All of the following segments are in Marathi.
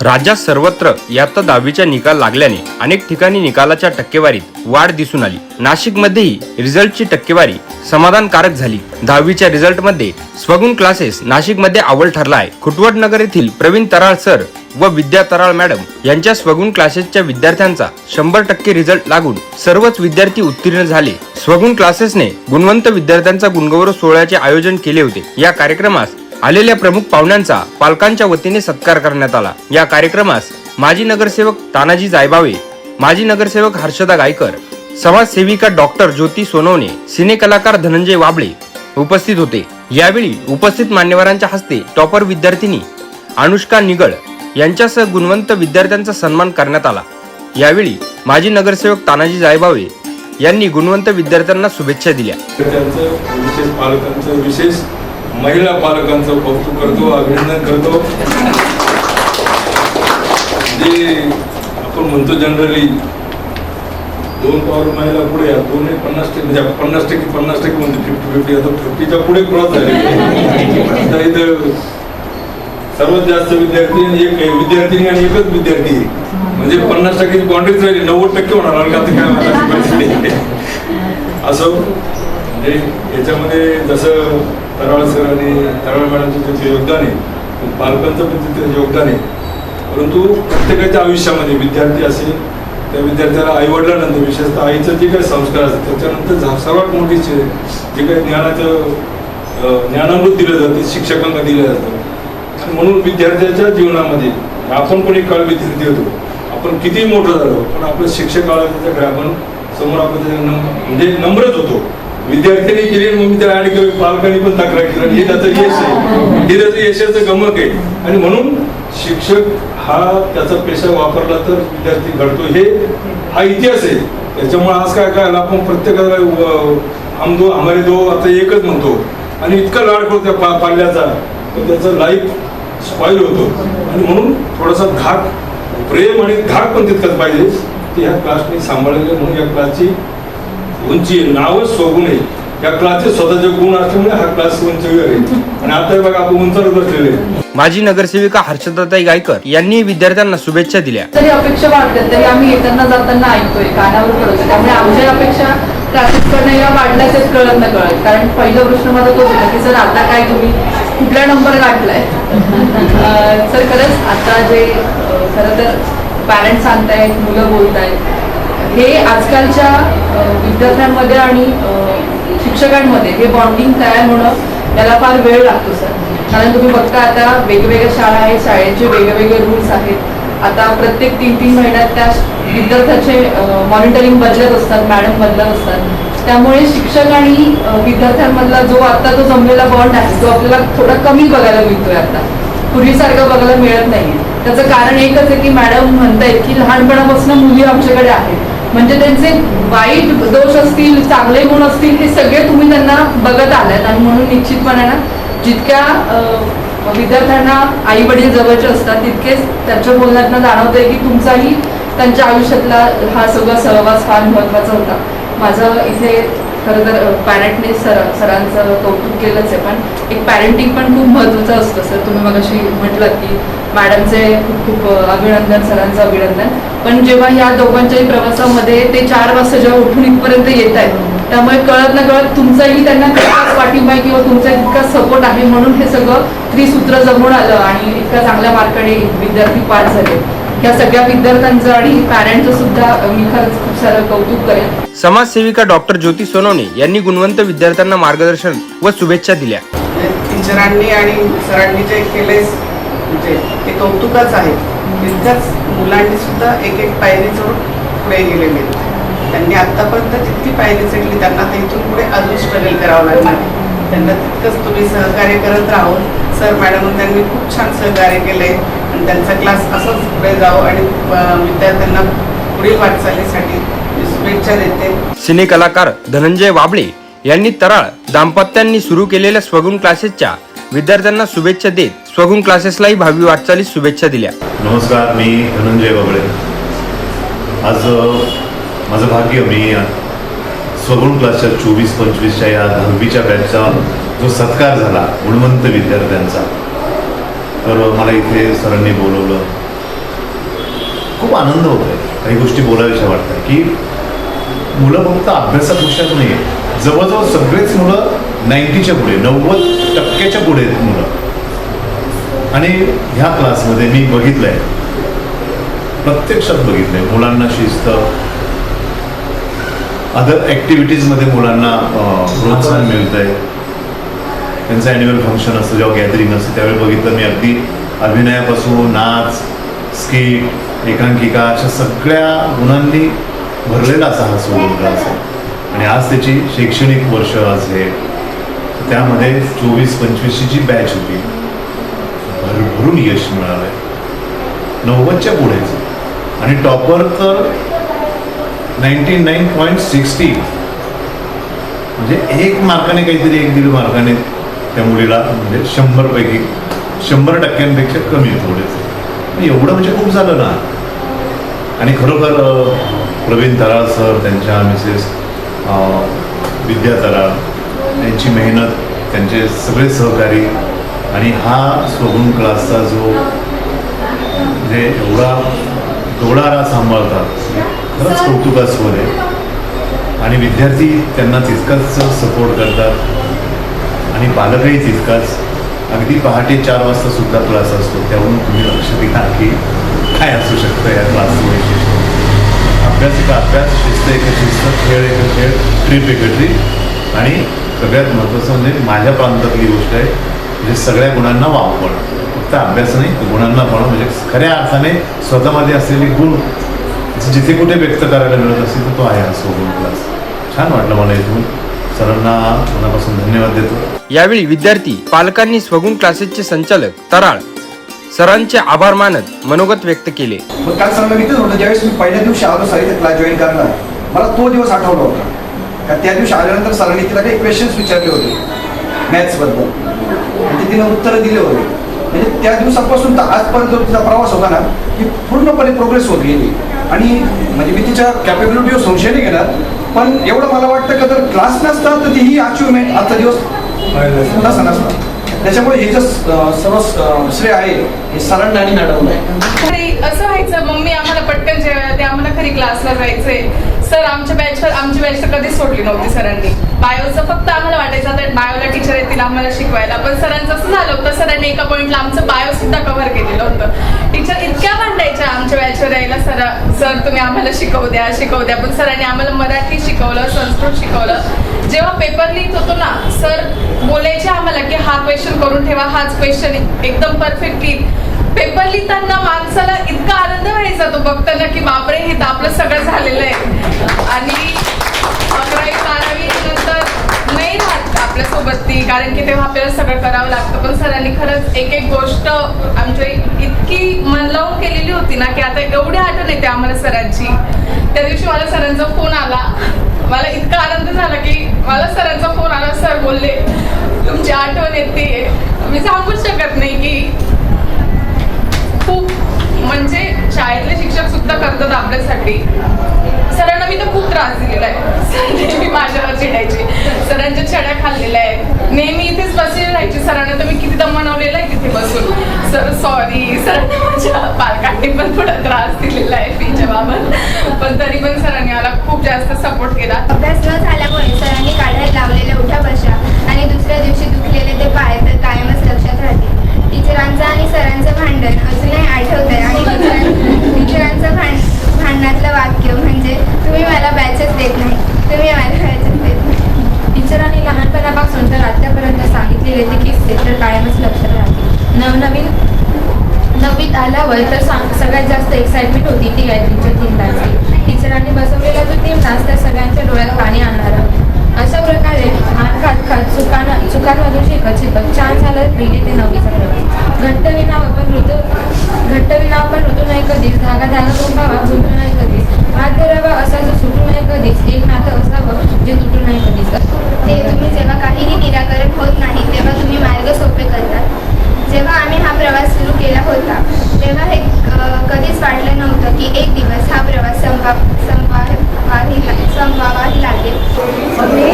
राज्यात सर्वत्र इयत्ता दहावीचा निकाल लागल्याने अनेक ठिकाणी निकालाच्या टक्केवारीत वाढ दिसून आली. नाशिकमध्येही रिझल्टची टक्केवारी समाधानकारक झाली. दहावीच्या रिझल्टमध्ये स्वगुण क्लासेस नाशिकमध्ये अव्वल ठरला आहे खुटवट नगर येथील प्रवीण तराळ सर व विद्या तराळ मॅडम यांच्या स्वगुण क्लासेसच्या विद्यार्थ्यांचा शंभर टक्के रिझल्ट लागून सर्वच विद्यार्थी उत्तीर्ण झाले. स्वगुण क्लासेसने गुणवंत विद्यार्थ्यांचा गुणगौरव सोहळ्याचे आयोजन केले होते. या कार्यक्रमास आलेल्या प्रमुख पाहुण्यांचा पालकांच्या वतीने सत्कार करण्यात आला. या कार्यक्रमास माजी नगरसेवक तानाजी जायबावे माजी नगरसेवक हर्षदा गायकर समाजसेविका डॉक्टर ज्योती सोनवणे सिनेकलाकार धनंजय वाबळे उपस्थित होते. यावेळी उपस्थित मान्यवरांच्या हस्ते टॉपर विद्यार्थिनी अनुष्का निगळ यांच्यासह गुणवंत विद्यार्थ्यांचा सन्मान करण्यात आला. यावेळी माजी नगरसेवक तानाजी जायबावे यांनी गुणवंत विद्यार्थ्यांना शुभेच्छा दिल्या. त्यांचं विशेष पालकांचं विशेष महिला पालकांचं कौतुक करतो अभिनंदन करतो. जे आपण म्हणतो जनरली दोन पावर महिला पुढे आहेत, दोन पन्नास टक्के म्हणजे पन्नास टक्के पन्नास टक्के म्हणतो फिफ्टी फिफ्टी आता फिफ्टीच्या पुढे क्रॉस झाले. आता इथं सर्वात जास्त विद्यार्थी आणि एक विद्यार्थिनी आणि एकच विद्यार्थी. म्हणजे पन्नास टक्के बाउंड्रीच राहिली नव्वद टक्के होणार का ते काय असो म्हणजे याच्यामध्ये जसं तराळ सर आणि तराळ मॅडमचं त्यांचं योगदान आहे. पालकांचं पण तिथे योगदान आहे. परंतु प्रत्येकाच्या आयुष्यामध्ये विद्यार्थी असेल त्या विद्यार्थ्याला आईवडिलानंतर विशेषतः आईचं जे काही संस्कार असतात त्याच्यानंतर झा- सर्वात मोठी जे काही ज्ञानाचं ज्ञानामृत दिलं जातं शिक्षकांना दिलं जातं. आणि म्हणून विद्यार्थ्याच्या जीवनामध्ये आपण पण एक काळ विद्यार्थी होतो आपण किती मोठं झालो पण आपलं शिक्षक आल्याच्याकडे आपण समोर आपण नम- म्हणजे नम्रच होतो. विद्यार्थ्यांनी केली मग मी त्याला आणि केलं, पालकांनी पण तक्रार केली. हे त्याचं यश आहे. हे त्याचं यशाचं गमक आहे. आणि म्हणून शिक्षक हा त्याचा पेशा वापरला तर विद्यार्थी घडतो. हे हा इतिहास आहे. त्याच्यामुळे आज काय काय आपण प्रत्येकाला व- हम दो हमारे दो आता एकच म्हणतो. आणि इतका लाड करतो त्या पा पाल्याचा. तर त्याचं लाईफ स्पॉईल होतो. आणि म्हणून थोडासा धाक प्रेम आणि धाक पण तितकंच पाहिजे. की ह्या क्लासने सांभाळलेलं म्हणून या क्लासची उंची नावच स्वगुण आहे या क्लासचे स्वतःचे गुण असल्यामुळे हा क्लास उंचीवर आहे. आणि आता बघा आपण उंचावर बसलेले. माजी नगरसेविका हर्षदाताई गायकर यांनी विद्यार्थ्यांना शुभेच्छा दिल्या. तरी अपेक्षा वाढतात तरी आम्ही येताना जाताना ऐकतोय कानावर पडतो त्यामुळे आमच्या अपेक्षा क्लासेसकडनं या वाढल्याच आहेत कळत न कळत. कारण पहिला प्रश्न माझा तोच होता की सर आता काय तुम्ही कुठला नंबर गाठलाय सर खरंच आता जे खरं तर पॅरेंट्स सांगतायत मुलं बोलतायत हे आजकालच्या विद्यार्थ्यांमध्ये आणि शिक्षकांमध्ये हे बॉन्डिंग तयार होणं याला फार वेळ लागतो सर कारण तुम्ही बघता आता वेगवेगळ्या शाळा आहेत शाळेचे वेगवेगळे रूल्स आहेत. आता प्रत्येक तीन तीन महिन्यात त्या विद्यार्थ्याचे मॉनिटरिंग बदलत असतात मॅडम बदलत असतात. त्यामुळे शिक्षक आणि विद्यार्थ्यांमधला जो आता जो जमलेला बॉन्ड आहे तो आपल्याला थोडा कमी बघायला मिळतोय आता. पूर्वीसारखं बघायला मिळत नाहीये. त्याचं कारण एकच आहे की मॅडम म्हणतायत की लहानपणापासून मुली आमच्याकडे आहेत. म्हणजे त्यांचे वाईट दोष असतील चांगले गुण असतील हे सगळे तुम्ही त्यांना बघत आलात. आणि म्हणून निश्चितपणे ना जितक्या विद्यार्थ्यांना आई वडील जवळचे असतात तितकेच त्यांच्या बोलण्यातनं जाणवतंय की तुमचाही त्यांच्या आयुष्यातला हा सगळा सहवास फार महत्त्वाचा होता. माझं इथे खरं तर पॅरेंटने सर सरांचं कौतुक केलंच आहे पण एक पॅरेंटिंग पण खूप महत्त्वाचं असतं सर. तुम्ही मग अशी म्हटलं की मॅडमचे खूप खूप अभिनंदन सरांचं अभिनंदन. पण जेव्हा या दोघांच्याही प्रवासामध्ये ते चार वाजता जेव्हा उठून इथपर्यंत येत आहेत त्यामुळे कळत न कळत तुमचाही त्यांना तितकाच पाठिंबा आहे किंवा तुमचा इतका सपोर्ट आहे म्हणून हे सगळं त्रिसूत्र जमून आलं आणि इतक्या चांगल्या मार्काने विद्यार्थी पास झाले. या सगळ्या विद्यार्थ्यांचं आणि पॅरेंटचं सुद्धा मी खरंच खूप सारं कौतुक करेन. समाजसेविका डॉक्टर ज्योती सोनवणे यांनी गुणवंत विद्यार्थ्यांना मार्गदर्शन व शुभेच्छा दिल्या. टीचरांनी आणि सरांनी जे केले म्हणजे ते कौतुकच आहे. तितकंच मुलांनी सुद्धा एक एक पायरी चढून पुढे गेलेले आहेत. त्यांनी आत्तापर्यंत जितकी पायरी चढली त्यांना ते इथून पुढे अजून स्ट्रगल करावं लागणार त्यांना तितकंच तुम्ही सहकार्य करत राहून सर मॅडम त्यांनी खूप छान सहकार्य केले आणि त्यांचा क्लास असंच पुढे जावं आणि विद्यार्थ्यांना पुढील वाटचालीसाठी मी शुभेच्छा देते. धनंजय वाबळे यांनी तराळ दाम्पत्यांनी सुरू केलेल्या स्वगुण क्लासेसच्या विद्यार्थ्यांना शुभेच्छा देत स्वगुण क्लासेसलाही भावी वाटचालीस शुभेच्छा दिल्या. नमस्कार मी धनंजय बबळे. आज माझं भाग्य मी स्वगुण क्लासच्या चोवीस पंचवीसच्या या दहावीच्या बॅचचा जो सत्कार झाला गुणवंत विद्यार्थ्यांचा तर मला इथे सरांनी बोलवलं. खूप आनंद होतो आहे काही गोष्टी बोलाव्याशा वाटतात की मुलं फक्त अभ्यासात हुशार नाही आहे जवळजवळ सगळेच मुलं नाईन्टीच्या पुढे नव्वद टक्क्याच्या पुढे आहेत मुलं. आणि ह्या क्लासमध्ये मी बघितलं आहे प्रत्यक्षात बघितलं आहे मुलांना शिस्त. अदर ॲक्टिव्हिटीजमध्ये मुलांना प्रोत्साहन मिळतं आहे त्यांचं ॲन्युअल फंक्शन असतं जेव्हा गॅदरिंग असतं त्यावेळी बघितलं मी अगदी अभिनयापासून नाच स्किट एकांकिका अशा सगळ्या गुणांनी भरलेला असा हा सोडून आहे आणि आज त्याची शैक्षणिक वर्ष आज हे त्यामध्ये चोवीस पंचवीसची जी बॅच होती भरभरून यश मिळालं आहे नव्वदच्या पुढेच आणि टॉपर तर नाईन्टी नाईन पॉईंट सिक्स्टी म्हणजे एक मार्काने काहीतरी एक दीड मार्काने त्या मुलीला म्हणजे शंभरपैकी शंभर टक्क्यांपेक्षा कमी आहे थोडेच एवढं म्हणजे खूप झालं ना. आणि खरोखर प्रवीण तराळ सर त्यांच्या मिसेस विद्या तराळ त्यांची मेहनत त्यांचे सगळे सहकारी आणि हा स्वगुण क्लासचा जो म्हणजे एवढा डोळारा सांभाळतात खरंच कौतुकास्पद आहे. आणि विद्यार्थी त्यांना तितकाच सपोर्ट करतात आणि पालकही तितकाच. अगदी पहाटे चार वाजता सुद्धा क्लास असतो त्यावरून तुम्ही लक्ष द्या की काय असू शकतं या क्लासचं वैशिष्ट्य. अभ्यास एका अभ्यास शिस्त एक शिस्त खेळ एक खेळ ट्रिप एक ट्रीप आणि सगळ्यात महत्त्वाचं म्हणजे माझ्या प्रांतातली गोष्ट आहे म्हणजे सगळ्या गुणांना वाव पण फक्त अभ्यास नाही गुणांना पण म्हणजे खऱ्या अर्थाने स्वतःमध्ये असलेले गुण जिथे कुठे व्यक्त करायला मिळत असेल तर तो आहे हा सोबत क्लास छान वाटलं मला इथून. सरांना मनापासून धन्यवाद देतो. यावेळी विद्यार्थी पालकांनी स्वगुण क्लासेसचे संचालक तराळ सरांचे आभार मानत मनोगत व्यक्त केले. मग काल सरांना मी तेच होतं ज्यावेळेस मी पहिल्या दिवशी आलो साहित्य क्लास जॉईन करणार मला तो दिवस आठवला होता. कारण त्या दिवशी आल्यानंतर सरांनी तिला काही क्वेश्चन्स विचारले होते मॅथ्सबद्दल आणि ते तिनं उत्तरं दिले होते. म्हणजे त्या दिवसापासून तर आजपर्यंत तिचा प्रवास होता ना की पूर्णपणे प्रोग्रेस होत गेली. आणि म्हणजे मी तिच्या कॅपेबिलिटीवर संशय नाही घेणार पण एवढं मला वाटतं का जर क्लास नसता तर ती ही अचिव्हमेंट आजचा दिवस नसा नसता त्याच्यामुळे हे जे सर्व श्रेय आहे हे सरांना आणि मॅडमला आहे. असं व्हायचं मम्मी आम्हाला पटकन जेवायला ते आम्हाला खरी क्लासला जायचंय. सर आमच्या बॅचवर आमची बॅच तर कधीच सोडली नव्हती सरांनी. बायोचं फक्त आम्हाला वाटायचं तर बायोला टीचर येतील आम्हाला शिकवायला. पण सरांचं असं झालं होतं सरांनी एका पॉईंटला आमचं बायो सुद्धा कव्हर केलेलं होतं. टीचर इतक्या भांडायच्या आमच्या बॅचवर यायला सर सर तुम्ही आम्हाला शिकवू द्या शिकवू द्या. पण सरांनी आम्हाला मराठी शिकवलं संस्कृत शिकवलं. जेव्हा पेपर लिहित होतो ना सर बोलायचे आम्हाला की हा क्वेश्चन करून ठेवा हाच क्वेश्चन एकदम परफेक्ट लिह पेपर लिहिताना माणसाला इतका आनंद व्हायचा तो बघताना की बापरे हे तर आपलं सगळं झालेलं आहे. आणि अकरावी बारावी नंतर नाही राहत आपल्यासोबत ती कारण की तेव्हा आपल्याला सगळं करावं लागतं. पण सरांनी खरंच एक एक गोष्ट आमच्या इतकी मन लावून केलेली होती ना की आता एवढी आठवण येते आम्हाला सरांची. त्या दिवशी मला सरांचा फोन आला. मला इतका आनंद झाला की मला सरांचा फोन आला. सर बोलले तुमची आठवण येते. मी सांगूच शकत नाही की म्हणजे शाळेतले शिक्षक सुद्धा करतात आपल्यासाठी. सरांना मी तर खूप त्रास दिलेला आहे. सर नेहमी माझ्यावर चिडायचे सरांच्या छड्या खाल्लेल्या आहेत. नेहमी इथेच बसलेली राहायची. सरांना तर मी किती दम मनवलेला आहे तिथे बसून. सर सॉरी सरांना माझ्या पालकांनी पण थोडा त्रास दिलेला आहे फीच्या बाबत. पण तरी पण सरांनी मला खूप जास्त सपोर्ट केला. अभ्यास न झाल्यामुळे सरांनी काढायला लावलेल्या उठ्या बशा आणि दुसऱ्या दिवशी दुखलेले ते पाय तर कायमच लक्षात राहतील. टीचरांचं आणि सरांचं भांडण अजूनही आठवत आहे आणि टीचरां- टीचरांचं भांड भांडणातलं वाक्य म्हणजे तुम्ही मला बॅचेस देत नाही. तुम्ही मला बॅचेस देत नाही. टीचरांनी लहानपणापासून तर आत्तापर्यंत सांगितलेले ते किस्से तर कायमच लक्षात राहतील. नवनवीन नववीत आल्यावर तर सांग सगळ्यात जास्त एक्साइटमेंट होती ती गॅदरिंगच्या तीन तासची टीचरांनी बसवलेला जो तीन तास त्या सगळ्यांच्या डोळ्यात पाणी आणणारा. अशा प्रकारे हान खात खात चुकांना चुकांमधून शिकत शिकत छान झालं गेली ते नववीचा प्रवास घट्ट विना आपण ऋतू घट्ट विना आपण ऋतू नाही कधीच. धागा धागा गुंफावा गुंतू नाही कधीच हात धरावा असा जो सुटू नाही कधीच एक नातं असावं जे तुटू नाही कधीच ते तुम्ही जेव्हा काहीही निराकरण होत नाही तेव्हा तुम्ही मार्ग सोपे करतात जेव्हा आम्ही हा प्रवास सुरू केला होता तेव्हा हे अ, कधीच वाटलं नव्हतं की एक दिवस हा प्रवास संपा संपवावी ला- संपवावाही लागेल. मी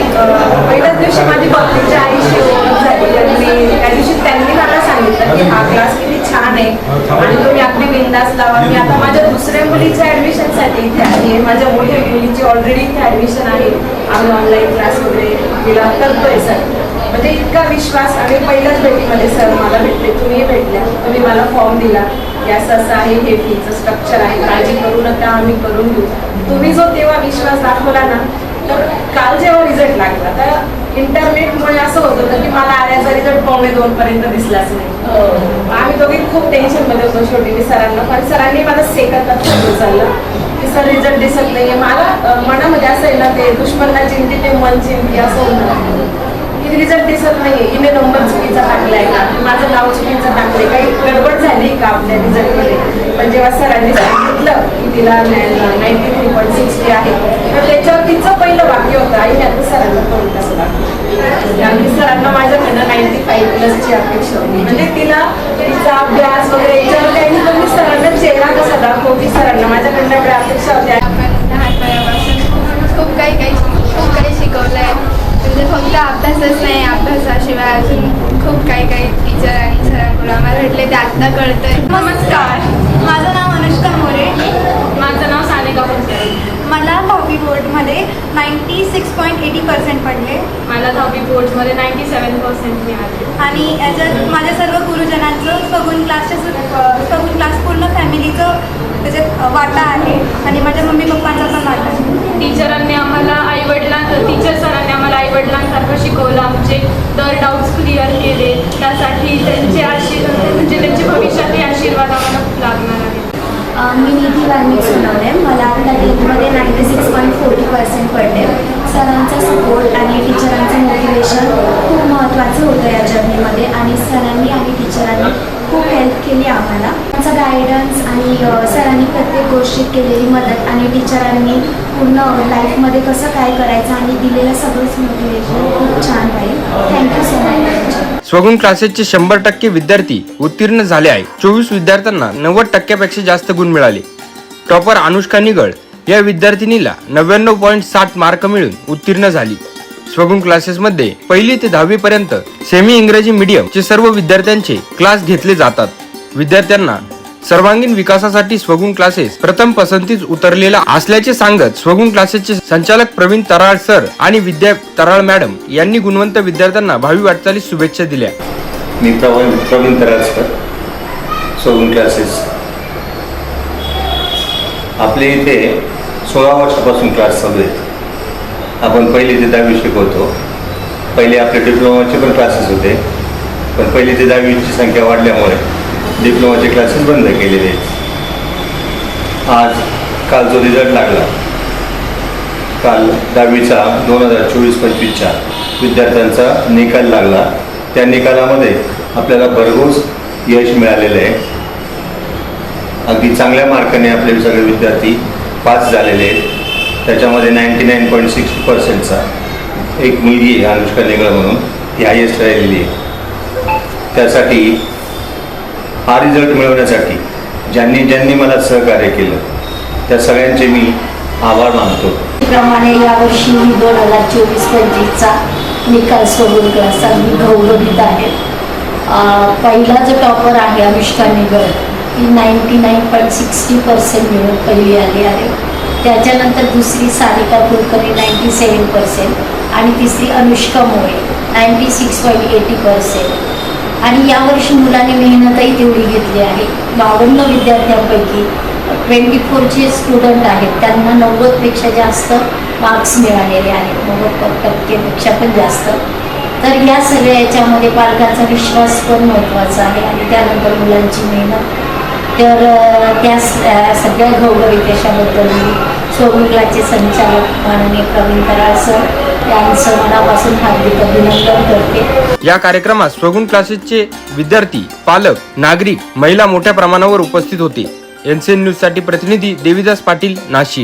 पहिल्याच दिवशी माझी कॉलेजच्या आईशी ओळख झाली. आणि मी त्या दिवशी त्यांनी मला सांगितलं की हा क्लास किती छान आहे. आणि तुम्ही आपली बिंदास लावा. मी आता माझ्या दुसऱ्या मुलीच्या ऍडमिशनसाठी इथे आहे. माझ्या मोठ्या मुलीची ऑलरेडी इथे ऍडमिशन आहे. आम्ही ऑनलाईन क्लास वगैरे तिला करतोय सर म्हणजे इतका विश्वास आणि पहिल्याच भेटीमध्ये सर मला भेटले. तुम्ही भेटल्या. तुम्ही मला फॉर्म दिला. की असं आहे हे फीचं स्ट्रक्चर आहे काळजी करू नका आम्ही करून घेऊ. तुम्ही जो तेव्हा विश्वास दाखवला ना तर काल जेव्हा रिझल्ट लागला तर इंटरनेटमुळे असं होत होतं की मला आल्याचा रिझल्ट पावणे दोन पर्यंत दिसलाच नाही. आम्ही दोघी खूप टेन्शनमध्ये होतो शेवटी मी सरांना पण सरांनी मला सेकंदात चाललं की सर रिझल्ट दिसत नाहीये. मला मनामध्ये असं आहे ना ते दुश्मनला चिंती ते मन चिंती असं होतं की रिझल्ट दिसत नाहीये. हिने नंबर चुकीचा टाकलाय का? माझं नाव चुकीचं टाकलंय काही गडबड झाली का आपल्या रिझल्टमध्ये पण जेव्हा सरांनी सांगितलं की तिला नाईन्टी थ्री पॉईंट सिक्स्टी आहे तर त्याच्यावर तिचं पहिलं वाक्य होतं. आई आता सरांना करून टाकला आणि सरांना माझ्याकडनं नाईन्टी फाईव्ह प्लसची अपेक्षा होती. म्हणजे तिला तिचा अभ्यास वगैरे याच्यामध्ये आणि पण मी सरांना चेहरा कसा दाखवू सरांना माझ्याकडनं एवढ्या अपेक्षा होत्या. खूप काही काही म्हणजे फक्त अभ्यासच नाही अभ्यासाशिवाय अजून खूप काही काही टीचर आणि सरांकडून आम्हाला भेटले ते आत्ता कळतंय. नमस्कार. माझं नाव अनुष्का मोरे. माझं नाव सानिका फुलकर मला दहावी बोर्डमध्ये ninety six point eighty percent पडले. मला दहावी बोर्डमध्ये नाईन्टी सेवन पर्सेंट मिळाले. आणि याच्यात माझ्या सर्व गुरुजनांचं सगुण क्लासच्या सगुण क्लास पूर्ण फॅमिलीचं त्याच्यात वाटा आहे. आणि माझ्या मम्मी पप्पांचा पण वाटा आहे. टीचरांनी आम्हाला आईवडिलां टीचर सरांनी आम्हाला आईवडिलांसारखं शिकवलं. आमचे दर डाऊट्स क्लिअर केले. त्यासाठी त्यांचे आशीर्वाद म्हणजे त्यांचे भविष्यातही आशीर्वाद आम्हाला खूप लागणार आहे. मी निधी वाल्मिक सुनावणे मला आता टेन्थमध्ये ninety six point forty percent पडले सरांचा सपोर्ट आणि टीचरांचं मोटिवेशन खूप महत्त्वाचं होतं या जर्नीमध्ये आणि सरांनी आणि टीचरांनी खूप हेल्प केली आम्हाला. त्यांचा गायडन्स आणि सरांनी प्रत्येक गोष्टीत केलेली मदत आणि टीचरांनी पूर्ण लाईफमध्ये कसं काय करायचं आणि दिलेलं सगळंच मोटिवेशन खूप छान राहील thank you so much Swagun क्लासेसचे शंभर टक्के विद्यार्थी उत्तीर्ण झाले आहे चोवीस विद्यार्थ्यांना नव्वद टक्क्यापेक्षा जास्त गुण मिळाले. टॉपर अनुष्का निगळ या विद्यार्थिनीला नव्याण्णव पॉईंट साठ मार्क मिळून उत्तीर्ण झाली. स्वगुण क्लासेसमध्ये पहिली ते दहावी पर्यंत सेमी इंग्रजी मीडियमचे सर्व विद्यार्थ्यांचे क्लास घेतले जातात. विद्यार्थ्यांना सर्वांगीण विकासासाठी स्वगुण क्लासेस प्रथम पसंतीस उतरलेला असल्याचे सांगत स्वगुण क्लासेसचे संचालक प्रवीण तराळ सर आणि विद्या तराळ मॅडम यांनी गुणवंत विद्यार्थ्यांना भावी वाटचालीस शुभेच्छा दिल्या. मी प्रवीण प्रवीण तराजकर स्वगुण क्लासेस आपले इथे सोळा वर्षापासून क्लास चालू आहेत. आपण पहिले ते दहावी शिकवतो. पहिले आपले डिप्लोमाचे पण क्लासेस होते. पण पहिले ते दहावीची संख्या वाढल्यामुळे डिप्लोमाचे क्लासेस बंद केलेले. आहेत आज काल जो रिझल्ट लागला. काल दहावीचा दोन हजार चोवीस पंचवीसच्या विद्यार्थ्यांचा निकाल लागला. त्या निकालामध्ये आपल्याला भरघोस यश मिळालेलं आहे. अगदी चांगल्या मार्काने आपले सगळे विद्यार्थी पास झालेले आहेत. त्याच्यामध्ये नाईन्टी नाईन पॉईंट सिक्स पर्सेंटचा एक मुलगी आहे अनुष्का निगळ म्हणून. ती हायेस्ट राहिलेली आहे. त्यासाठी हा रिझल्ट मिळवण्यासाठी ज्यांनी ज्यांनी मला सहकार्य केलं त्या सगळ्यांचे मी आभार मानतो. प्रमाणे यावर्षी दोन हजार चोवीस पंचवीसचा निकाल सोडून क्लासचा मी गौरवित आहे. पहिला जो टॉपर आहे अनुष्का निगळ ती ninety nine point sixty percent मिळून पहिली आली आहे. त्याच्यानंतर दुसरी Sarika Kulkarni ninety seven percent आणि तिसरी Anushka Mole ninety six point eighty percent. आणि यावर्षी मुलांनी मेहनतही तेवढी घेतली आहे. बावन्न विद्यार्थ्यांपैकी ट्वेंटी फोरचे स्टुडंट आहेत. त्यांना नव्वदपेक्षा जास्त मार्क्स मिळालेले आहेत. नव्वद टक्केपेक्षा पण जास्त. तर या सगळ्या याच्यामध्ये पालकांचा विश्वास पण महत्त्वाचा आहे. आणि त्यानंतर मुलांची मेहनत तर त्या सगळ्या गौरवित यशाबद्दल मी सोगुलाचे संचालक माननीय प्रवीण कराळ सर यांचं मनापासून हार्दिक अभिनंदन करते. या कार्यक्रमात स्वगुण क्लासेसचे विद्यार्थी पालक नागरिक महिला मोठ्या प्रमाणावर उपस्थित होते. एनसीएन न्यूजसाठी प्रतिनिधी देविदास पाटील नाशिक.